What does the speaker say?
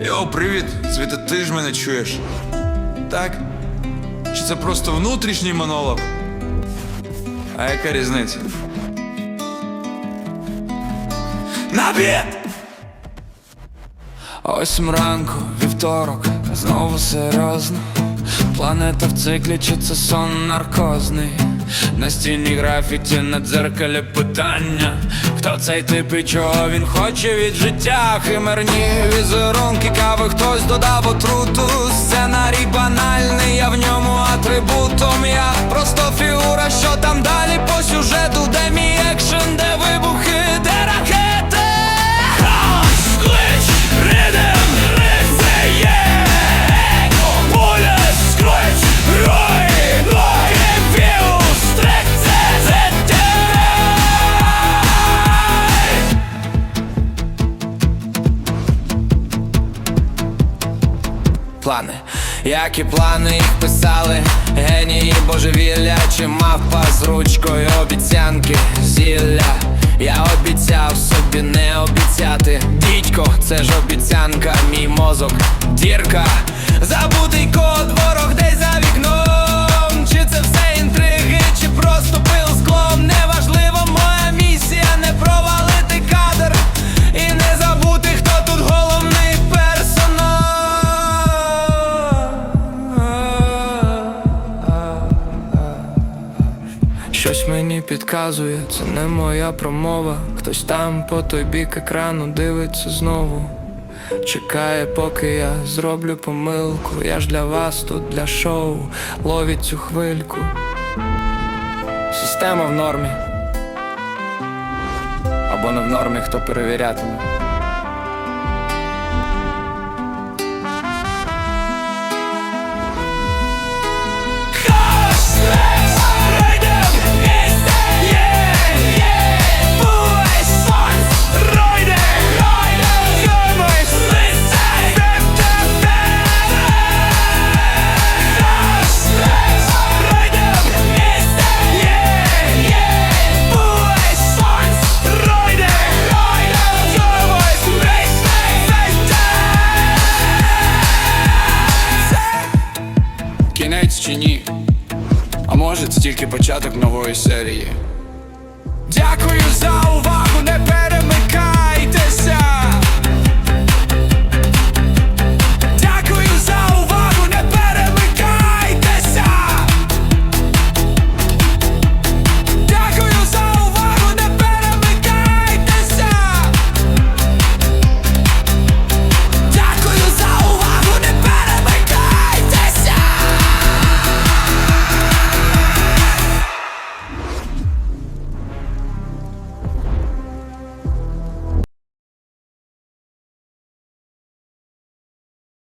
Йо, привіт! Світа, ти ж мене чуєш? Так? Чи це просто внутрішній монолог? А яка різниця? Набіт! Осім ранку, вівторок, знову серйозно. Планета в циклі, чи це сон наркозний? На стіні графіті на дзеркалі питання. Хто цей тип і чого він хоче від життя? Химерні візерунки кави, хтось додав отруту. Сценарій банальний, я в ньому атрибутом. Я просто фігура, що там далі по сюжету, де мій Плани, які плани їх писали, генії божевілля, чи мавпа з ручкою обіцянки, зілля. Я обіцяв собі не обіцяти. Дідько, це ж обіцянка, мій мозок, дірка. Забутий код, Щось мені підказує, це не моя промова. Хтось там по той бік екрану дивиться знову. Чекає, поки я зроблю помилку. Я ж для вас тут для шоу. Ловіть цю хвильку. Система в нормі. Або не в нормі, хто перевірятиме. Може це тільки початок нової серії. Дякую за